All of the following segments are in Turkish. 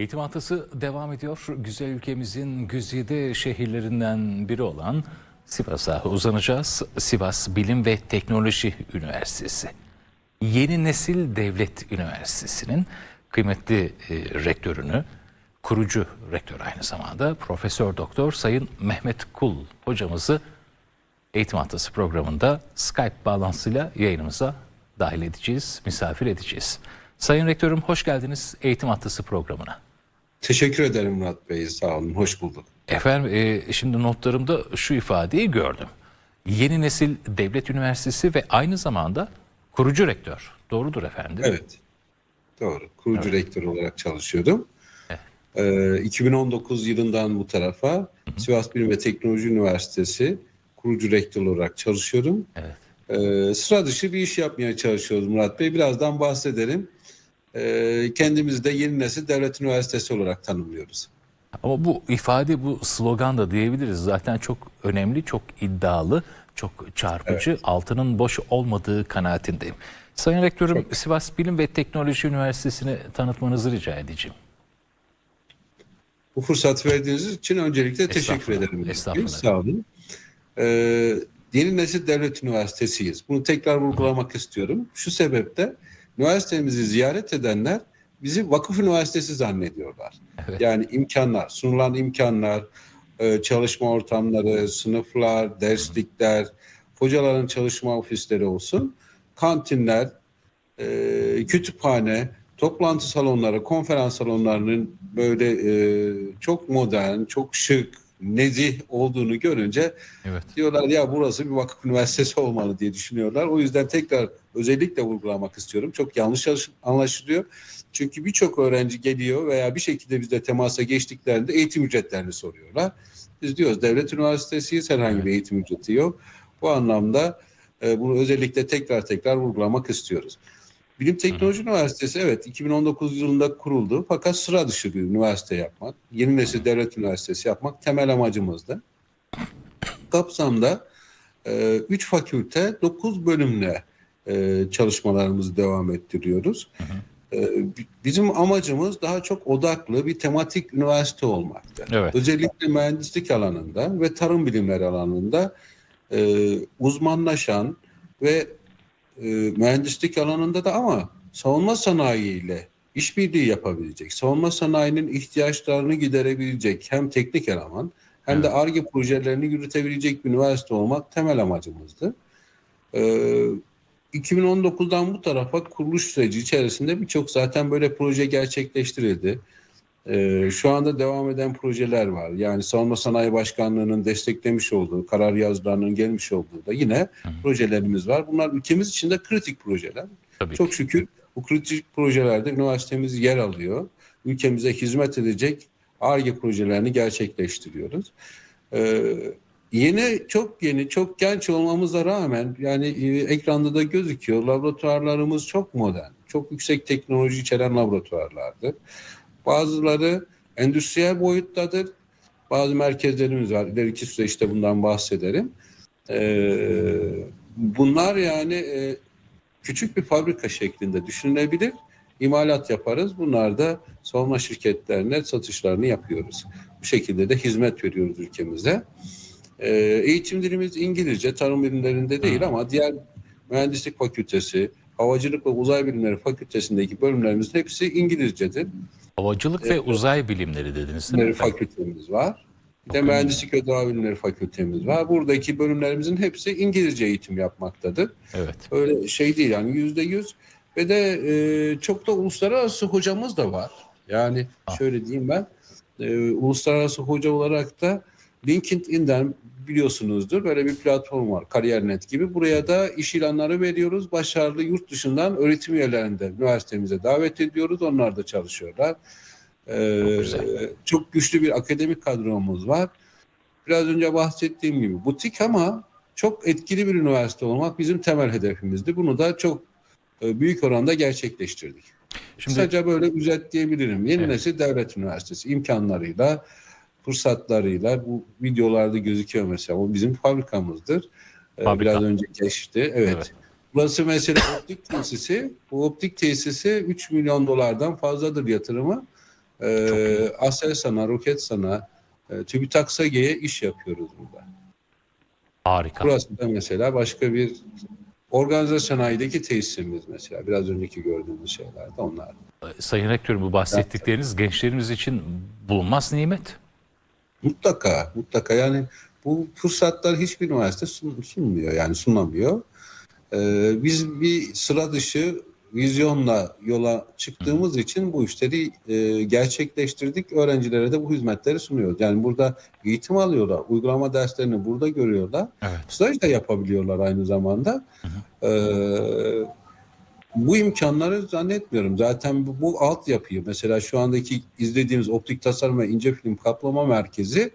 Eğitim haftası devam ediyor. Güzel ülkemizin güzide şehirlerinden biri olan Sivas'a uzanacağız. Sivas Bilim ve Teknoloji Üniversitesi. Yeni Nesil Devlet Üniversitesi'nin kıymetli e, rektörünü, kurucu rektör aynı zamanda Profesör Doktor Sayın Mehmet Kul hocamızı Eğitim Haftası programında Skype bağlantısıyla yayınımıza dahil edeceğiz, misafir edeceğiz. Sayın Rektörüm hoş geldiniz Eğitim Haftası programına. Teşekkür ederim Murat Bey. Sağ olun. Hoş bulduk. Efendim e, şimdi notlarımda şu ifadeyi gördüm. Yeni nesil devlet üniversitesi ve aynı zamanda kurucu rektör. Doğrudur efendim. Evet. Doğru. Kurucu rektör olarak çalışıyordum. Ee, 2019 yılından bu tarafa Sivas Bilim ve Teknoloji Üniversitesi kurucu rektör olarak çalışıyorum. Evet. Ee, sıra dışı bir iş yapmaya çalışıyoruz Murat Bey. Birazdan bahsedelim. Ee, kendimizi de yeni nesil devlet üniversitesi olarak tanımlıyoruz. Ama bu ifade, bu slogan da diyebiliriz. Zaten çok önemli, çok iddialı, çok çarpıcı, altının boş olmadığı kanaatindeyim. Sayın Rektörüm, Sivas Bilim ve Teknoloji Üniversitesi'ni tanıtmanızı rica edeceğim. Bu fırsat verdiğiniz için öncelikle teşekkür ederim. estağfurullah. Sağ olun. Ee, Yeni Nesil Devlet Üniversitesi'yiz. Bunu tekrar vurgulamak istiyorum. Şu sebeple üniversitemizi ziyaret edenler bizi vakıf üniversitesi zannediyorlar. Evet. Yani imkanlar, sunulan imkanlar, e, çalışma ortamları, sınıflar, derslikler, hocaların çalışma ofisleri olsun, kantinler, e, kütüphane, toplantı salonları, konferans salonlarının böyle e, çok modern, çok şık, nezih olduğunu görünce Evet. diyorlar ya burası bir vakıf üniversitesi olmalı diye düşünüyorlar. O yüzden tekrar özellikle vurgulamak istiyorum. Çok yanlış anlaşılıyor. Çünkü birçok öğrenci geliyor veya bir şekilde bizle temasa geçtiklerinde eğitim ücretlerini soruyorlar. Biz diyoruz devlet üniversitesiyiz herhangi Evet. bir eğitim ücreti yok. Bu anlamda e, bunu özellikle tekrar tekrar vurgulamak istiyoruz. Bilim Teknoloji Üniversitesi evet 2019 yılında kuruldu fakat sıra dışı bir üniversite yapmak, yeni nesil devlet üniversitesi yapmak temel amacımızdı. Kapsamda 3 fakülte 9 bölümle e, çalışmalarımızı devam ettiriyoruz. E, bi- bizim amacımız daha çok odaklı bir tematik üniversite olmaktı. Evet. Özellikle mühendislik alanında ve tarım bilimleri alanında e, uzmanlaşan ve e, mühendislik alanında da ama savunma sanayiyle işbirliği yapabilecek, savunma sanayinin ihtiyaçlarını giderebilecek hem teknik eleman hem de ARGE projelerini yürütebilecek bir üniversite olmak temel amacımızdı. E, 2019'dan bu tarafa kuruluş süreci içerisinde birçok zaten böyle proje gerçekleştirildi. Ee, şu anda devam eden projeler var. Yani Savunma Sanayi Başkanlığı'nın desteklemiş olduğu, karar yazılarının gelmiş olduğu da yine projelerimiz var. Bunlar ülkemiz için de kritik projeler. Tabii Çok ki. şükür bu kritik projelerde üniversitemiz yer alıyor. Ülkemize hizmet edecek ARGE projelerini gerçekleştiriyoruz. Ee, yeni, çok yeni, çok genç olmamıza rağmen yani e, ekranda da gözüküyor. Laboratuvarlarımız çok modern, çok yüksek teknoloji içeren laboratuvarlardır. Bazıları endüstriyel boyuttadır. Bazı merkezlerimiz var. İleriki süreçte bundan bahsederim. Ee, bunlar yani e, küçük bir fabrika şeklinde düşünülebilir. İmalat yaparız. Bunlar da savunma şirketlerine satışlarını yapıyoruz. Bu şekilde de hizmet veriyoruz ülkemize. Ee, eğitim dilimiz İngilizce, tarım bilimlerinde değil ama diğer mühendislik fakültesi, havacılık ve uzay bilimleri fakültesindeki bölümlerimizin hepsi İngilizcedir. Havacılık ve uzay bilimleri dediniz değil mi? Fakültemiz var. Bir de mühendislik ve doğa bilimleri fakültemiz var. Buradaki bölümlerimizin hepsi İngilizce eğitim yapmaktadır. Evet. Öyle şey değil yani yüzde yüz. Ve de e, çok da uluslararası hocamız da var. Yani Ah. şöyle diyeyim ben, e, uluslararası hoca olarak da LinkedIn'den biliyorsunuzdur böyle bir platform var Kariyer.net gibi. Buraya da iş ilanları veriyoruz. Başarılı yurt dışından öğretim üyelerinde üniversitemize davet ediyoruz. Onlar da çalışıyorlar. E, Çok güzel. çok güçlü bir akademik kadromuz var. Biraz önce bahsettiğim gibi butik ama çok etkili bir üniversite olmak bizim temel hedefimizdi. Bunu da çok e, büyük oranda gerçekleştirdik. Şimdi Kısaca böyle özetleyebilirim. Yeni Evet. nesil devlet üniversitesi imkanlarıyla, fırsatlarıyla bu videolarda gözüküyor mesela. O bizim fabrikamızdır. E, Fabrika. Biraz önce geçti. Evet. Evet. Burası mesela optik tesisi. Bu optik tesisi 3 milyon dolardan fazladır yatırımı. e, Aselsan'a, Roketsan'a, e, TÜBİTAK SAGE'ye iş yapıyoruz burada. Harika. Burası da mesela başka bir organize sanayideki tesisimiz mesela. Biraz önceki gördüğümüz şeyler de onlar. Sayın Rektörüm bu bahsettikleriniz gençlerimiz için bulunmaz nimet. Mutlaka, mutlaka. Yani bu fırsatlar hiçbir üniversite sun- sunmuyor, yani sunamıyor. Ee, biz bir sıra dışı vizyonla yola çıktığımız için bu işleri e, gerçekleştirdik. Öğrencilere de bu hizmetleri sunuyoruz. Yani burada eğitim alıyorlar, uygulama derslerini burada görüyorlar. Evet. Staj da yapabiliyorlar aynı zamanda. Ee, bu imkanları zannetmiyorum. Zaten bu, bu altyapıyı mesela şu andaki izlediğimiz optik tasarım ve ince film kaplama merkezi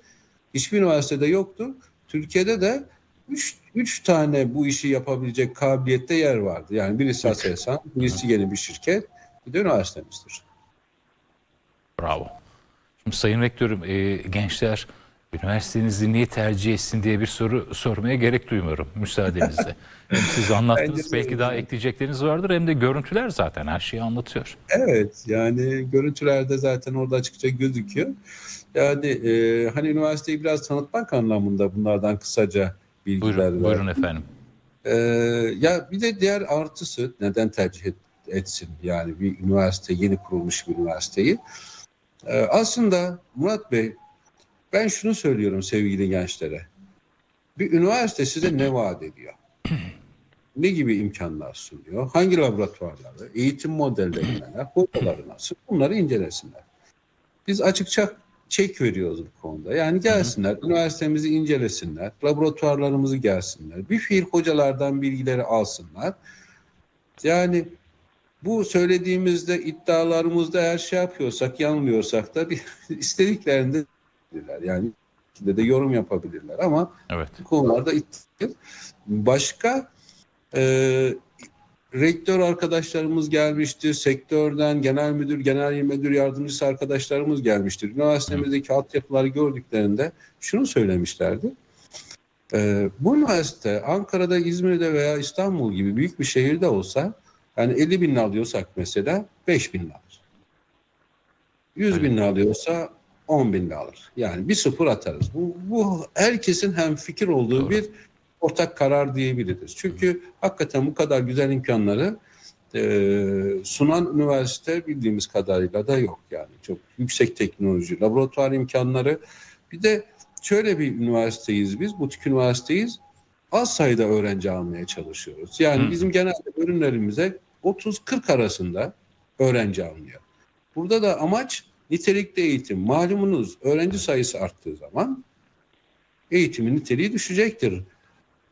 hiçbir üniversitede yoktu. Türkiye'de de 3 tane bu işi yapabilecek kabiliyette yer vardı. Yani birisi Aselsan, birisi yeni bir şirket, bir de üniversitemizdir. Bravo. Şimdi Sayın Rektörüm e, gençler üniversitenizi niye tercih etsin diye bir soru sormaya gerek duymuyorum müsaadenizle. Hem siz anlattınız belki daha ekleyecekleriniz vardır hem de görüntüler zaten her şeyi anlatıyor. Evet yani görüntülerde zaten orada açıkça gözüküyor. Yani e, hani üniversiteyi biraz tanıtmak anlamında bunlardan kısaca bilgiler Buyurun, verdim. buyurun efendim. Ee, ya bir de diğer artısı neden tercih et- etsin yani bir üniversite yeni kurulmuş bir üniversiteyi. Ee, aslında Murat Bey ben şunu söylüyorum sevgili gençlere. Bir üniversite size ne vaat ediyor? Ne gibi imkanlar sunuyor? Hangi laboratuvarları, eğitim modelleri neler, hocaları nasıl? Bunları incelesinler. Biz açıkça çek veriyoruz bu konuda. Yani gelsinler, üniversitemizi incelesinler, laboratuvarlarımızı gelsinler, bir fiil hocalardan bilgileri alsınlar. Yani bu söylediğimizde iddialarımızda eğer şey yapıyorsak, yanılıyorsak da bir istediklerinde bilirler. Yani de, de yorum yapabilirler ama Evet. bu konularda iddia. Başka e, rektör arkadaşlarımız gelmiştir. Sektörden genel müdür, genel müdür yardımcısı arkadaşlarımız gelmiştir. Üniversitemizdeki altyapıları gördüklerinde şunu söylemişlerdi. E, bu üniversite Ankara'da, İzmir'de veya İstanbul gibi büyük bir şehirde olsa yani 50 bin alıyorsak mesela 5 bin alır. 100 bin alıyorsa 10 bin alır. Yani bir sıfır atarız. Bu, bu herkesin hem fikir olduğu Doğru. bir ortak karar diyebiliriz. Çünkü hakikaten bu kadar güzel imkanları e, sunan üniversite bildiğimiz kadarıyla da yok yani. Çok yüksek teknoloji, laboratuvar imkanları. Bir de şöyle bir üniversiteyiz biz, butik üniversiteyiz. Az sayıda öğrenci almaya çalışıyoruz. Yani Hı. bizim genelde ürünlerimize 30-40 arasında öğrenci alınıyor. Burada da amaç nitelikli eğitim. Malumunuz öğrenci sayısı arttığı zaman eğitimin niteliği düşecektir.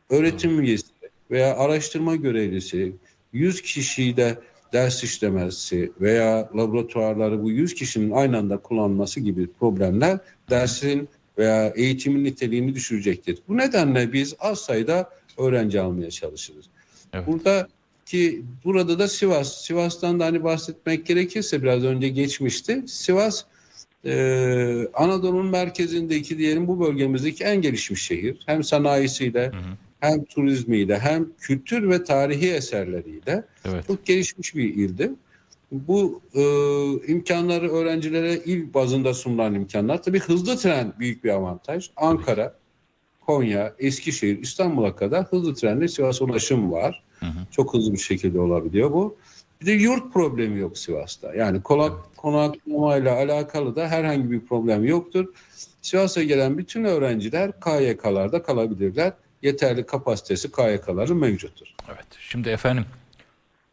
Öğretim üyesi veya araştırma görevlisi 100 kişiyi de ders işlemesi veya laboratuvarları bu 100 kişinin aynı anda kullanması gibi problemler dersin veya eğitimin niteliğini düşürecektir. Bu nedenle biz az sayıda öğrenci almaya çalışırız. Evet. Burada ki burada da Sivas, Sivas'tan da hani bahsetmek gerekirse biraz önce geçmişti. Sivas e, Anadolu'nun merkezindeki diyelim bu bölgemizdeki en gelişmiş şehir. Hem sanayisiyle Hı hı. hem turizmiyle hem kültür ve tarihi eserleriyle Evet. çok gelişmiş bir ildi. Bu e, imkanları öğrencilere il bazında sunulan imkanlar. Tabii hızlı tren büyük bir avantaj. Ankara, Konya, Eskişehir, İstanbul'a kadar hızlı trenle Sivas ulaşım var. Hı hı. Çok hızlı bir şekilde olabiliyor bu. Bir de yurt problemi yok Sivas'ta. Yani konak, konaklamayla alakalı da herhangi bir problem yoktur. Sivas'a gelen bütün öğrenciler KYK'larda kalabilirler. Yeterli kapasitesi KYK'ların mevcuttur. Evet. Şimdi efendim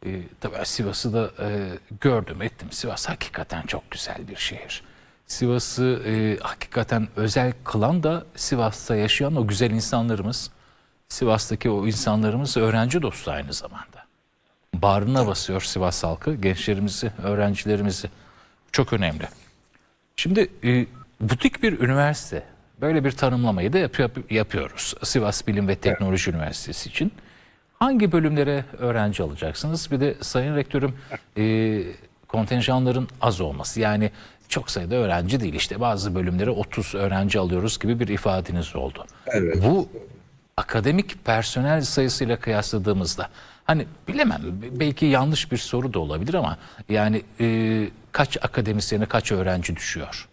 e, tabii Sivas'ı da e, gördüm ettim. Sivas hakikaten çok güzel bir şehir. Sivas'ı e, hakikaten özel kılan da Sivas'ta yaşayan o güzel insanlarımız. Sivas'taki o insanlarımız öğrenci dostu aynı zamanda. Bağrına basıyor Sivas halkı, gençlerimizi, öğrencilerimizi. Çok önemli. Şimdi e, butik bir üniversite böyle bir tanımlamayı da yapıyor- yapıyoruz. Sivas Bilim ve Teknoloji Üniversitesi için. Hangi bölümlere öğrenci alacaksınız? Bir de Sayın Rektörüm e, kontenjanların az olması yani çok sayıda öğrenci değil işte bazı bölümlere 30 öğrenci alıyoruz gibi bir ifadeniz oldu. Evet. Bu akademik personel sayısıyla kıyasladığımızda hani bilemem belki yanlış bir soru da olabilir ama yani e, kaç akademisyene kaç öğrenci düşüyor?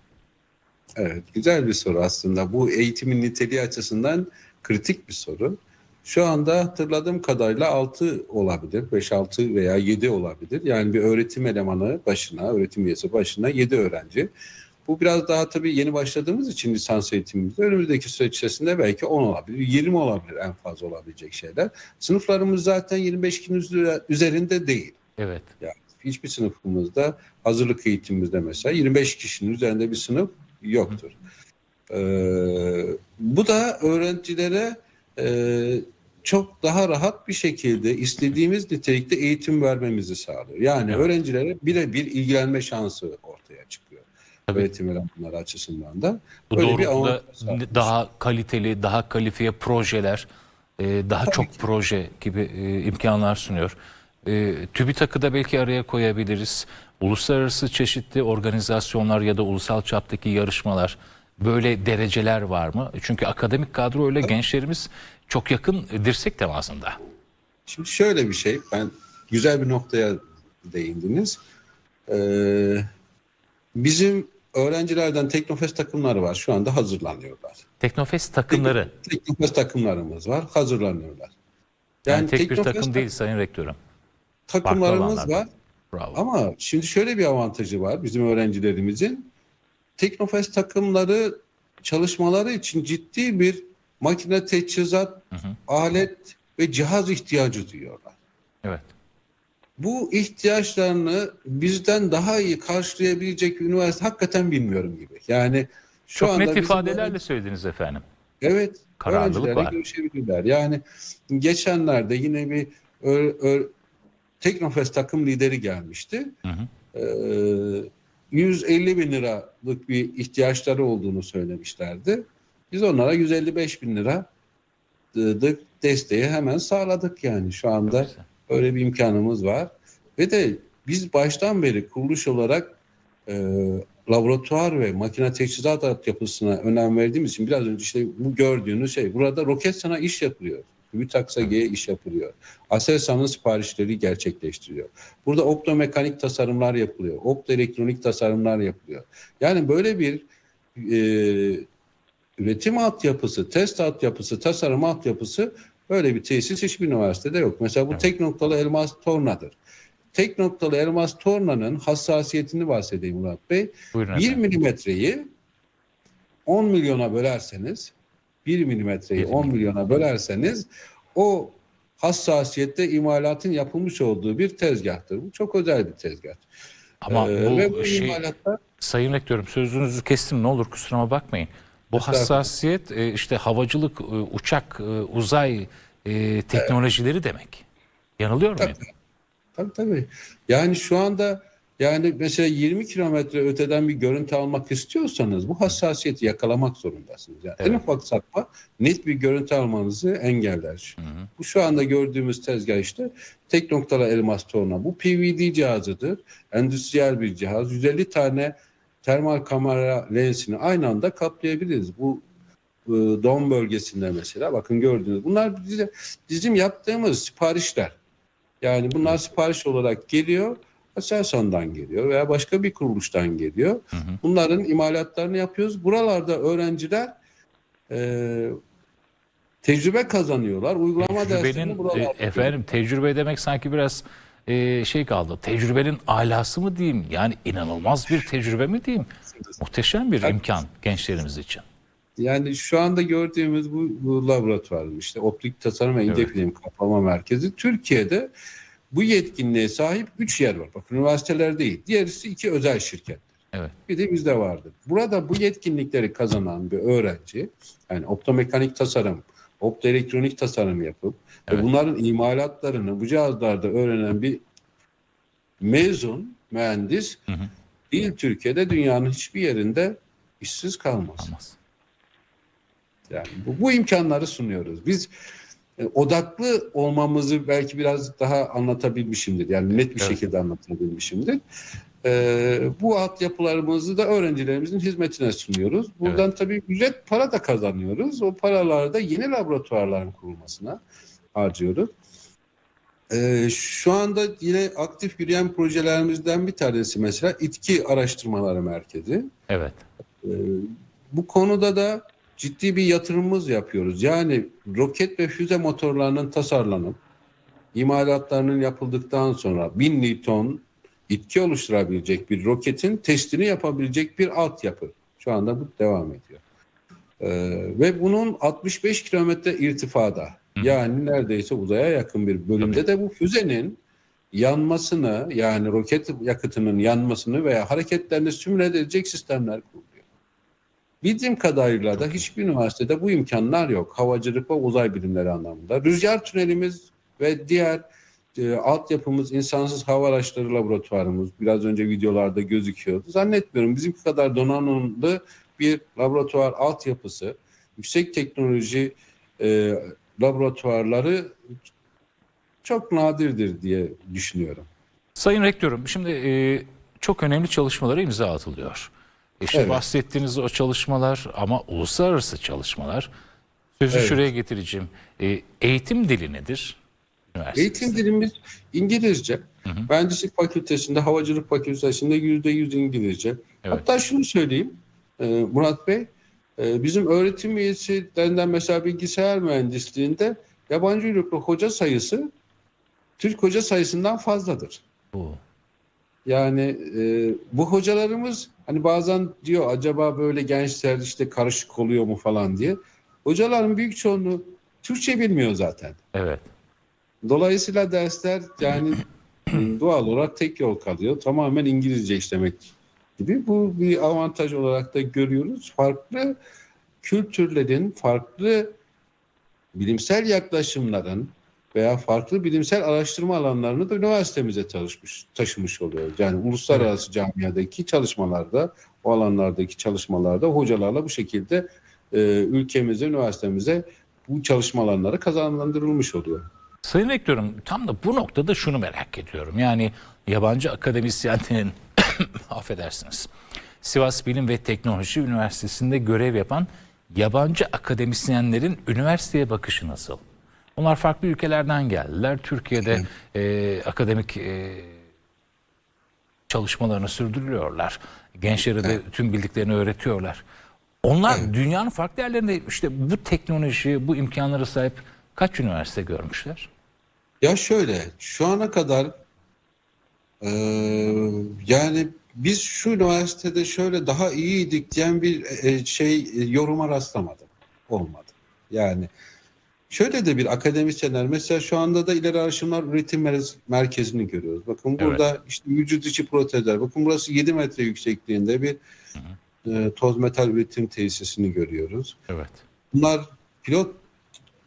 Evet, güzel bir soru aslında. Bu eğitimin niteliği açısından kritik bir soru. Şu anda hatırladığım kadarıyla 6 olabilir, 5-6 veya 7 olabilir. Yani bir öğretim elemanı başına, öğretim üyesi başına 7 öğrenci. Bu biraz daha tabii yeni başladığımız için lisans eğitimimizde önümüzdeki süreç içerisinde belki 10 olabilir, 20 olabilir en fazla olabilecek şeyler. Sınıflarımız zaten 25 kişinin üzeri- üzerinde değil. Evet. Yani hiçbir sınıfımızda hazırlık eğitimimizde mesela 25 kişinin üzerinde bir sınıf yoktur. Ee, bu da öğrencilere e, çok daha rahat bir şekilde istediğimiz nitelikte eğitim vermemizi sağlıyor. Yani Evet. öğrencilere birebir ilgilenme şansı ortaya çıkıyor. Tabii. Öğretim elemanları açısından da. Bu Öyle bir doğrultuda sağlıyor. daha kaliteli, daha kalifiye projeler, e, daha Tabii çok ki. proje gibi e, imkanlar sunuyor. E, TÜBİTAK'ı da belki araya koyabiliriz. Uluslararası çeşitli organizasyonlar ya da ulusal çaptaki yarışmalar böyle dereceler var mı? Çünkü akademik kadro öyle gençlerimiz çok yakın dirsek temasında. Şimdi şöyle bir şey, ben güzel bir noktaya değindiniz. Ee, bizim öğrencilerden Teknofest takımları var. Şu anda hazırlanıyorlar. Teknofest takımları. Teknofest takımlarımız var. Hazırlanıyorlar. Yani, tek bir Teknofest takım değil Sayın Rektörüm. Takımlarımız var. Bravo. Ama şimdi şöyle bir avantajı var bizim öğrencilerimizin. Teknofest takımları çalışmaları için ciddi bir makine teçhizat, Hı hı. alet ve cihaz ihtiyacı duyuyorlar. Evet. Bu ihtiyaçlarını bizden daha iyi karşılayabilecek üniversite hakikaten bilmiyorum gibi. Yani şu Çok anda net ifadelerle öğrenci- söylediniz efendim. evet Kararlılık var. görüşebilirler. Yani geçenlerde yine bir ö, ö, Teknofest takım lideri gelmişti. Hı hı. Ee, 150 bin liralık bir ihtiyaçları olduğunu söylemişlerdi. Biz onlara 155 bin lira desteği hemen sağladık yani şu anda. Çok güzel. Öyle bir imkanımız var. Ve de biz baştan beri kuruluş olarak e, laboratuvar ve makine teçhizat altyapısına önem verdiğimiz için biraz önce işte bu gördüğünüz şey burada Roketsan'a iş yapılıyor. TÜBİTAK SAGE'ye iş yapılıyor. Aselsan'ın siparişleri gerçekleştiriyor. Burada optomekanik tasarımlar yapılıyor. Optoelektronik tasarımlar yapılıyor. Yani böyle bir e, üretim altyapısı, test altyapısı, tasarım altyapısı böyle bir tesis hiçbir üniversitede yok. Mesela bu tek noktalı elmas tornadır. Tek noktalı elmas tornanın hassasiyetini bahsedeyim Murat Bey. Buyurun 1 efendim. milimetreyi 10 milyona bölerseniz 1 milimetreyi Bir 10 milyona bölerseniz o hassasiyette imalatın yapılmış olduğu bir tezgahtır. Bu çok özel bir tezgah. Ama Ee, ve bu bu şey imalatlar Sayın Rektörüm sözünüzü kestim ne olur kusuruma bakmayın. Bu hassasiyet e, işte havacılık, e, uçak, e, uzay e, teknolojileri demek. Yanılıyor muyum? Tabii tabii. Yani şu anda yani mesela 20 kilometre öteden bir görüntü almak istiyorsanız bu hassasiyeti yakalamak zorundasınız. Yani En Evet. ufak sapma net bir görüntü almanızı engeller. Hı hı. Bu şu anda gördüğümüz tezgah işte tek noktalı elmas torna. Bu PVD cihazıdır. Endüstriyel bir cihaz. 150 tane termal kamera lensini aynı anda kaplayabiliriz. Bu e, don bölgesinde mesela bakın gördüğünüz bunlar bize, bizim yaptığımız siparişler. Yani bunlar sipariş olarak geliyor. Aselsan'dan geliyor veya başka bir kuruluştan geliyor. Hı hı. Bunların imalatlarını yapıyoruz. Buralarda öğrenciler e, tecrübe kazanıyorlar. Uygulama Tecrübenin e, buralarda efendim tecrübe demek sanki biraz e, şey kaldı. Tecrübenin alası mı diyeyim? Yani inanılmaz bir tecrübe mi diyeyim? Muhteşem bir imkan gençlerimiz için. Yani şu anda gördüğümüz bu, bu laboratuvarın işte optik tasarım ve ince Evet. film kaplama merkezi Türkiye'de bu yetkinliğe sahip 3 yer var. Bakın üniversiteler değil. Diğerisi iki özel şirket. Evet. Bir de bizde vardır. Burada bu yetkinlikleri kazanan bir öğrenci yani optomekanik tasarım, optoelektronik tasarım yapıp Evet. ve bunların imalatlarını bu cihazlarda öğrenen bir mezun mühendis Hı hı. değil Türkiye'de dünyanın hiçbir yerinde işsiz kalmaz. Olmaz. Yani bu, bu imkanları sunuyoruz. Biz e, odaklı olmamızı belki biraz daha anlatabilmişimdir. Yani net bir Evet. şekilde anlatabilmişimdir. E, bu altyapılarımızı da öğrencilerimizin hizmetine sunuyoruz. Buradan tabii ücret para da kazanıyoruz. O paraları da yeni laboratuvarların kurulmasına harcıyoruz. Ee, şu anda yine aktif yürüyen projelerimizden bir tanesi mesela İTKİ Araştırmaları Merkezi. Evet. Ee, bu konuda da ciddi bir yatırımımız yapıyoruz. Yani roket ve füze motorlarının tasarlanıp imalatlarının yapıldıktan sonra 1000 Newton itki oluşturabilecek bir roketin testini yapabilecek bir altyapı. Şu anda bu devam ediyor. Ee, ve bunun 65 kilometre irtifada yani neredeyse uzaya yakın bir bölümde de bu füzenin yanmasını yani roket yakıtının yanmasını veya hareketlerini simüle edecek sistemler kuruluyor. Bildiğim kadarıyla da hiçbir üniversitede bu imkanlar yok. Havacılık ve uzay bilimleri anlamında. Rüzgar tünelimiz ve diğer e, altyapımız, insansız hava araçları laboratuvarımız biraz önce videolarda gözüküyordu. Zannetmiyorum bizimki kadar donanımlı bir laboratuvar altyapısı, yüksek teknoloji e, laboratuvarları çok nadirdir diye düşünüyorum. Sayın Rektörüm, şimdi e, çok önemli çalışmalara imza atılıyor. İşte Evet. bahsettiğiniz o çalışmalar ama uluslararası çalışmalar. Sözü Evet. şuraya getireceğim. E, eğitim dili nedir? Üniversitede. Eğitim dilimiz İngilizce. Mühendislik fakültesinde, havacılık fakültesinde yüzde yüz İngilizce. Evet. Hatta şunu söyleyeyim e, Murat Bey, e, bizim öğretim üyelerinden mesela bilgisayar mühendisliğinde yabancı uyruklu hoca sayısı Türk hoca sayısından fazladır. Bu. Yani e, bu hocalarımız hani bazen diyor acaba böyle gençler işte karışık oluyor mu falan diye. Hocaların büyük çoğunluğu Türkçe bilmiyor zaten. Evet. Dolayısıyla dersler yani doğal olarak tek yol kalıyor. Tamamen İngilizce işlemek gibi. Bu bir avantaj olarak da görüyoruz. Farklı kültürlerin, farklı bilimsel yaklaşımların veya farklı bilimsel araştırma alanlarını da üniversitemize çalışmış, taşımış oluyoruz. Yani uluslararası camiadaki çalışmalarda, o alanlardaki çalışmalarda hocalarla bu şekilde e, ülkemize, üniversitemize bu çalışma alanları kazandırılmış oluyor. Sayın Rektörüm tam da bu noktada şunu merak ediyorum. Yani yabancı akademisyenlerin affedersiniz. Sivas Bilim ve Teknoloji Üniversitesi'nde görev yapan yabancı akademisyenlerin üniversiteye bakışı nasıl? Onlar farklı ülkelerden geldiler. Türkiye'de e, akademik e, çalışmalarını sürdürüyorlar. Gençlere de tüm bildiklerini öğretiyorlar. Onlar dünyanın farklı yerlerinde işte bu teknoloji, bu imkanlara sahip kaç üniversite görmüşler? Ya şöyle, şu ana kadar eee, yani biz şu üniversitede şöyle daha iyiydik diyen bir e, şey e, yoruma rastlamadım. Olmadı. Yani şöyle de bir akademisyenler mesela şu anda da ileri araştırmalar üretim Merkez- merkezini görüyoruz. Bakın burada işte vücut içi protezler. Bakın burası 7 metre yüksekliğinde bir e, toz metal üretim tesisini görüyoruz. Evet. Bunlar pilot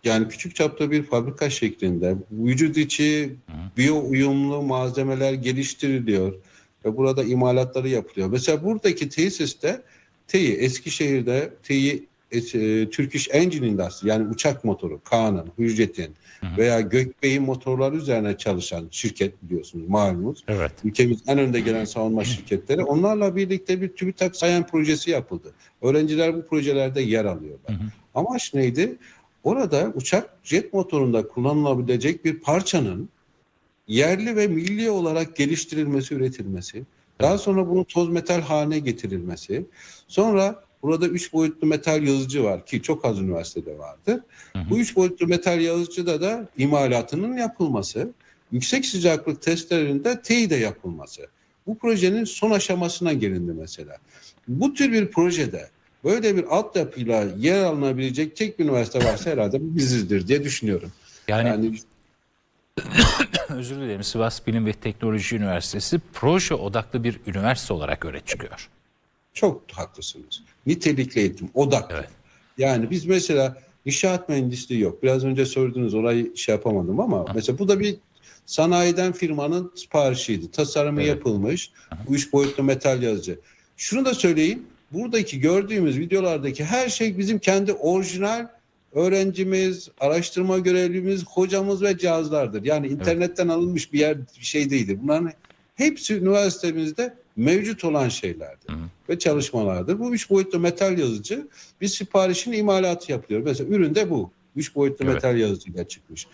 yani küçük çapta bir fabrika şeklinde vücut içi biyo uyumlu malzemeler geliştiriliyor ve burada imalatları yapılıyor. Mesela buradaki tesiste TEİ Eskişehir'de TEİ e, Turkish Engine Industry yani uçak motoru Kaan'ın, Hücret'in veya Gökbey'in motorları üzerine çalışan şirket biliyorsunuz malumunuz. Evet. Ülkemizin en önde gelen savunma şirketleri. Onlarla birlikte bir TÜBİTAK Sayan projesi yapıldı. Öğrenciler bu projelerde yer alıyorlar. Amaç neydi? Orada uçak jet motorunda kullanılabilecek bir parçanın yerli ve milli olarak geliştirilmesi, üretilmesi. Daha sonra bunun toz metal haline getirilmesi. Sonra burada üç boyutlu metal yazıcı var ki çok az üniversitede vardır. Bu üç boyutlu metal yazıcıda da imalatının yapılması, yüksek sıcaklık testlerinde TEİ'de yapılması. Bu projenin son aşamasına gelindi mesela. Bu tür bir projede böyle bir altyapıyla yer alınabilecek tek bir üniversite varsa herhalde bu bizizdir diye düşünüyorum. Yani, Yani özür dilerim Sivas Bilim ve Teknoloji Üniversitesi proje odaklı bir üniversite olarak öne çıkıyor. çok haklısınız. Nitelikli eğitim, odaklı. Evet. Yani biz mesela inşaat mühendisliği yok. Biraz önce sordunuz orayı şey yapamadım ama mesela bu da bir sanayiden firmanın siparişiydi. Tasarımı Evet. yapılmış. Bu üç boyutlu metal yazıcı. Şunu da söyleyeyim. Buradaki gördüğümüz videolardaki her şey bizim kendi orijinal öğrencimiz, araştırma görevlimiz, hocamız ve cihazlardır. Yani internetten alınmış bir yer bir şey değildir. Bunların hepsi üniversitemizde mevcut olan şeylerdir ve çalışmalardır. Bu üç boyutlu metal yazıcı bir siparişin imalatı yapılıyor. Mesela üründe bu. Üç boyutlu Evet. metal yazıcıyla çıkmış.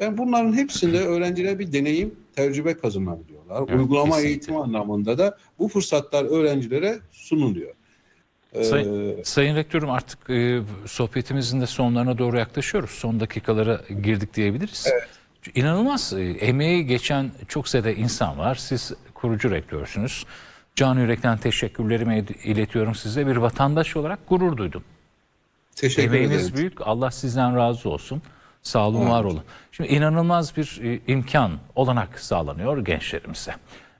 Ben bunların hepsinde öğrenciler bir deneyim, tecrübe kazanabiliyorlar. Evet, Uygulama kesinlikle. eğitimi anlamında da bu fırsatlar öğrencilere sunuluyor. Ee, Sayın, Rektörüm artık e, sohbetimizin de sonlarına doğru yaklaşıyoruz. Son dakikalara girdik diyebiliriz. İnanılmaz e, emeği geçen çok sayıda insan var. Siz kurucu rektörsünüz. Can yürekten teşekkürlerimi iletiyorum size. Bir vatandaş olarak gurur duydum. teşekkür Emeğiniz ederim. büyük. Allah sizden razı olsun. Sağ olun, var olun. Şimdi inanılmaz bir e, imkan, olanak sağlanıyor gençlerimize.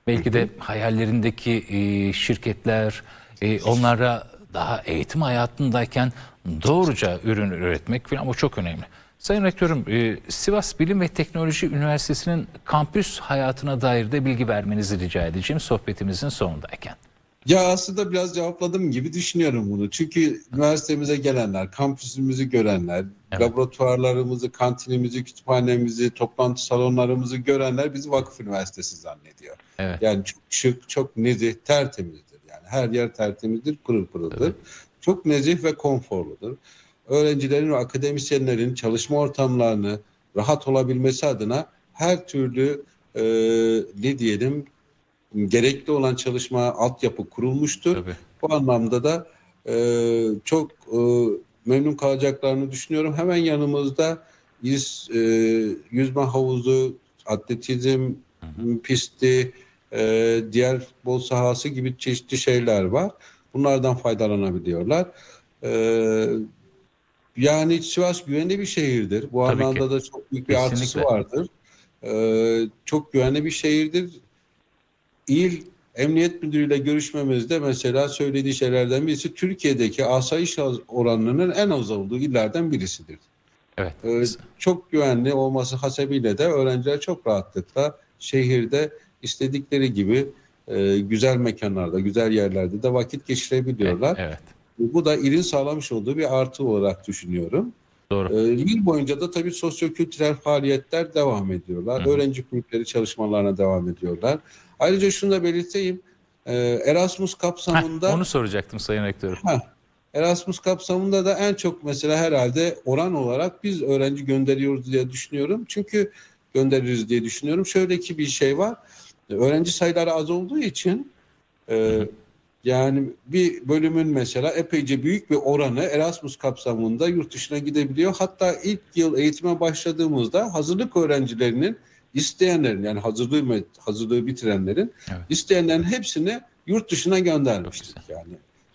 Belki de hayallerindeki e, şirketler e, onlara daha eğitim hayatındayken doğruca ürün üretmek falan bu çok önemli. Sayın Rektörüm, e, Sivas Bilim ve Teknoloji Üniversitesi'nin kampüs hayatına dair de bilgi vermenizi rica edeceğim sohbetimizin sonundayken. Ya aslında biraz cevapladım gibi düşünüyorum bunu. Çünkü üniversitemize gelenler, kampüsümüzü görenler, Evet. laboratuvarlarımızı, kantinimizi, kütüphanemizi, toplantı salonlarımızı görenler bizi vakıf üniversitesi zannediyor. Evet. Yani çok şık, çok nezih, tertemizdir. Yani her yer tertemizdir, pırıl pırıldır. Evet. Çok nezih ve konforludur. Öğrencilerin ve akademisyenlerin çalışma ortamlarını rahat olabilmesi adına her türlü e, ne diyelim gerekli olan çalışma altyapı kurulmuştur. Tabii. Bu anlamda da e, çok e, memnun kalacaklarını düşünüyorum. Hemen yanımızda yüz, e, yüzme havuzu, atletizm pisti, e, diğer futbol sahası gibi çeşitli şeyler var. Bunlardan faydalanabiliyorlar. E, yani Sivas güvenli bir şehirdir. Bu Tabii anlamda ki. da çok büyük bir artısı Kesinlikle. vardır. E, çok güvenli bir şehirdir. İl Emniyet Müdürü'yle görüşmemizde mesela söylediği şeylerden birisi Türkiye'deki asayiş oranının en az olduğu illerden birisidir. Evet. Ee, çok güvenli olması hasebiyle de öğrenciler çok rahatlıkla şehirde istedikleri gibi e, güzel mekanlarda, güzel yerlerde de vakit geçirebiliyorlar. Evet. Bu da ilin sağlamış olduğu bir artı olarak düşünüyorum. Doğru. Ee, yıl boyunca da tabii sosyokültürel faaliyetler devam ediyorlar. Hı. Öğrenci kulüpleri çalışmalarına devam ediyorlar. Ayrıca şunu da belirteyim. Ee, Erasmus Heh, kapsamında onu soracaktım Sayın Rektörüm. Erasmus kapsamında da en çok mesela herhalde oran olarak biz öğrenci gönderiyoruz diye düşünüyorum. Çünkü göndeririz diye düşünüyorum. Şöyle ki bir şey var. Öğrenci sayıları az olduğu için e, yani bir bölümün mesela epeyce büyük bir oranı Erasmus kapsamında yurt dışına gidebiliyor. Hatta ilk yıl eğitime başladığımızda hazırlık öğrencilerinin isteyenlerin yani hazırlığı hazırlığı bitirenlerin Evet. isteyenlerin hepsini yurt dışına göndermiştik yani.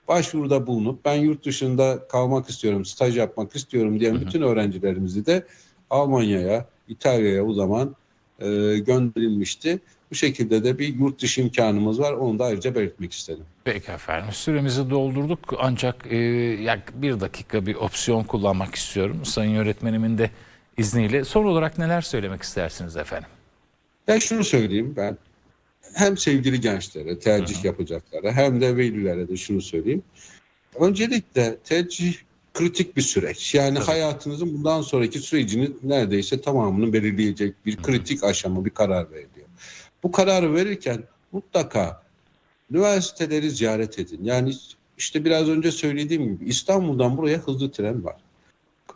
Başvuruda bulunup ben yurt dışında kalmak istiyorum, staj yapmak istiyorum diyen bütün öğrencilerimizi de Almanya'ya, İtalya'ya o zaman e, gönderilmişti. Bu şekilde de bir yurt dışı imkanımız var. Onu da ayrıca belirtmek istedim. Peki efendim süremizi doldurduk ancak e, yak bir dakika bir opsiyon kullanmak istiyorum sayın öğretmenimin de izniyle. Son olarak neler söylemek istersiniz efendim? Ben şunu söyleyeyim ben hem sevgili gençlere tercih yapacaklara hem de velilere de şunu söyleyeyim. Öncelikle tercih kritik bir süreç. Yani Tabii. hayatınızın bundan sonraki sürecini neredeyse tamamını belirleyecek bir kritik aşama, bir karar veriliyor. Bu kararı verirken mutlaka üniversiteleri ziyaret edin. Yani işte biraz önce söylediğim gibi İstanbul'dan buraya hızlı tren var.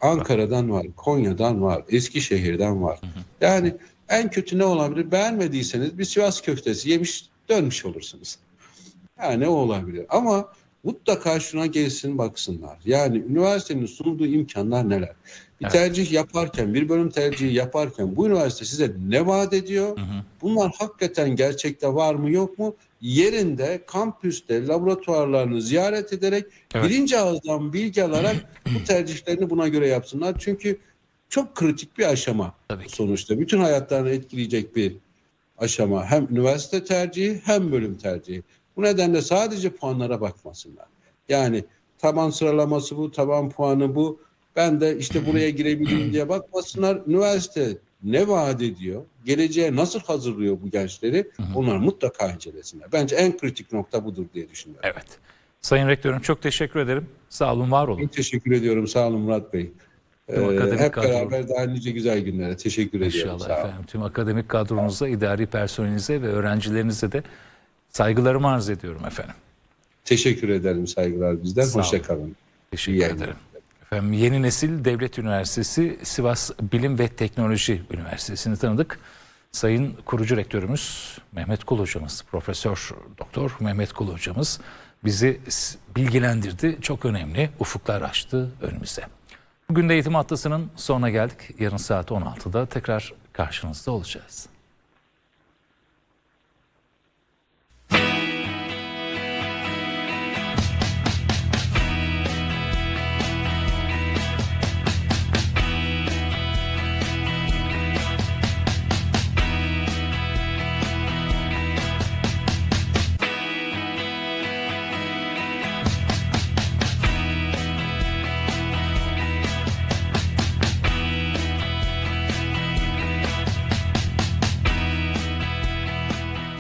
Ankara'dan var, Konya'dan var, Eskişehir'den var. Yani en kötü ne olabilir? Beğenmediyseniz bir Sivas köftesi yemiş dönmüş olursunuz. Yani o olabilir. Ama mutlaka şuna gelsin baksınlar. Yani üniversitenin sunduğu imkanlar neler? Bir Evet. tercih yaparken, bir bölüm tercihi yaparken bu üniversite size ne vaat ediyor? Hı hı. Bunlar hakikaten gerçekte var mı yok mu? Yerinde, kampüste, laboratuvarlarını ziyaret ederek Evet. birinci ağızdan bilgi alarak bu tercihlerini buna göre yapsınlar. Çünkü çok kritik bir aşama Tabii ki. sonuçta. Bütün hayatlarını etkileyecek bir aşama. Hem üniversite tercihi hem bölüm tercihi. Bu nedenle sadece puanlara bakmasınlar. Yani taban sıralaması bu, taban puanı bu. Ben de işte buraya girebileyim diye bakmasınlar. Üniversite ne vaat ediyor? Geleceğe nasıl hazırlıyor bu gençleri? Onlar mutlaka incelesinler. Bence en kritik nokta budur diye düşünüyorum. Evet. Sayın Rektörüm çok teşekkür ederim. Sağ olun, var olun. Çok teşekkür ediyorum. Sağ olun Murat Bey. Tüm Ee, akademik hep kadro. beraber daha nice güzel günlere. Teşekkür ediyorum. İnşallah Sağ olun. efendim. Tüm akademik kadronuza, idari personelinize ve öğrencilerinize de saygılarımı arz ediyorum efendim. Teşekkür ederim saygılar bizden. Sağ olun. Hoşça kalın. Teşekkür İyi ederim. Efendim, Yeni Nesil Devlet Üniversitesi Sivas Bilim ve Teknoloji Üniversitesi'ni tanıdık. Sayın kurucu rektörümüz Mehmet Kul hocamız, Profesör Doktor Mehmet Kul hocamız bizi bilgilendirdi. Çok önemli ufuklar açtı önümüze. Bugün de eğitim haftasının sonuna geldik. Yarın saat 16'da tekrar karşınızda olacağız.